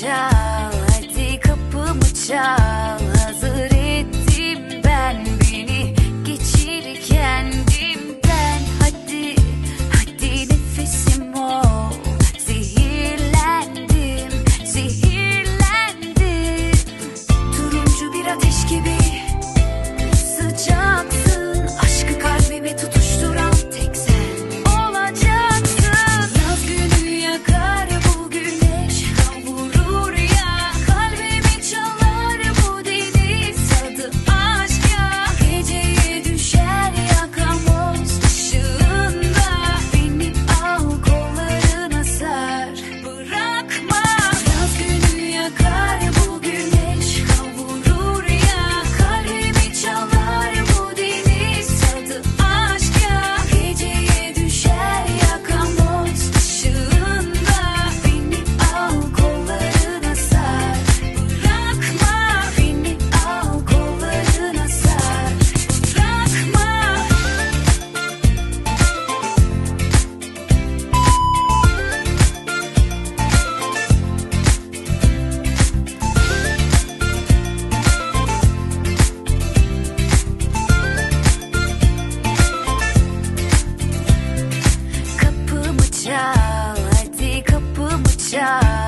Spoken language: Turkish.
çal Hadi kapımı çal night.